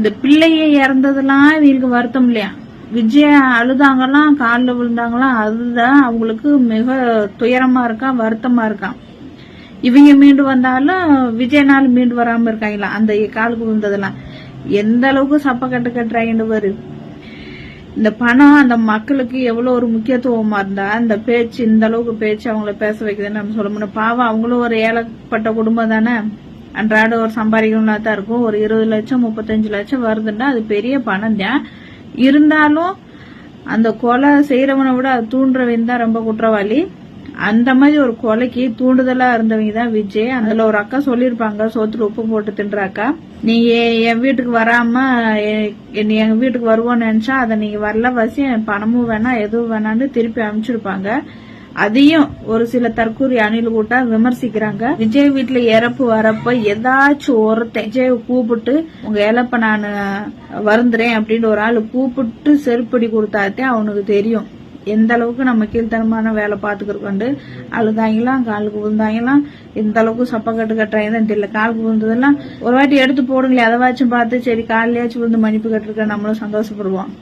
இந்த பிள்ளைய இறந்ததெல்லாம் இவங்களுக்கு வருத்தம் இல்லையா? விஜய அழுதாங்களாம் காலில் விழுந்தாங்களாம் அதுதான் அவங்களுக்கு மிக துயரமா இருக்கா வருத்தமா இருக்கான் இவங்க மீண்டு வந்தாலும் விஜயனால மீண்டு வராம இருக்காங்களா? அந்த காலுக்கு விழுந்ததெல்லாம். எந்த அளவுக்கு சப்ப கட்டு கட்டுறாங்கன்னு பாரு. இந்த பணம் அந்த மக்களுக்கு எவ்வளவு ஒரு முக்கியத்துவமா இருந்தா இந்த பேச்சு இந்த அளவுக்கு பேச்சு அவங்கள பேச வைக்குதுன்னு நம்ம சொல்ல முடியும். பாவம் அவங்களும் ஒரு ஏழைப்பட்ட குடும்பம் தானே. அன்றாட ஒரு சம்பாதிக்கணும்னா தான் இருக்கும். ஒரு இருபது லட்சம் முப்பத்தஞ்சு லட்சம் வருதுன்னா அது பெரிய பணம் தான். இருந்தாலும் அந்த கொலை செய்யறவனை விட அது தூண்டுறவன் தான் ரொம்ப குற்றவாளி. அந்த மாதிரி ஒரு கொலைக்கு தூண்டுதலா இருந்தவங்க தான் விஜய். அதுல ஒரு அக்கா சொல்லியிருப்பாங்க சோத்துல உப்பு போட்டு தின்ற அக்கா நீங்க என் வீட்டுக்கு வராம எங்க வீட்டுக்கு வருவோன்னு நினைச்சா அதை நீங்க வரல வசி பணமும் வேணாம் எதுவும் வேணாம்னு திருப்பி அனுப்பிச்சிருப்பாங்க. அதையும் ஒரு சில தற்கூரி அணில் கூட்டா விமர்சிக்கிறாங்க. விஜய் வீட்டுல இறப்பு வரப்ப ஏதாச்சும் ஒருத்தன் விஜய் கூப்பிட்டு உங்க இழப்ப நான் வருந்துறேன் அப்படின்னு ஒரு ஆள் கூப்பிட்டு செருப்படி கொடுத்தாத்தே அவனுக்கு தெரியும். எந்த அளவுக்கு நம்ம கீழ்த்தனமான வேலை பார்த்துக்கிறோண்டு அழுதாங்களாம் காலுக்கு விழுந்தாங்களாம் எந்த அளவுக்கு சப்ப கட்டு கட்டுறாங்கன்னு தெரியல. காலுக்கு விழுந்ததெல்லாம் ஒரு வாட்டி எடுத்து போடுங்களே அதை வாச்சும் பார்த்து சரி காலையாச்சும் விழுந்து மன்னிப்பு கட்டிருக்க நம்மளும் சந்தோஷப்படுவோம்.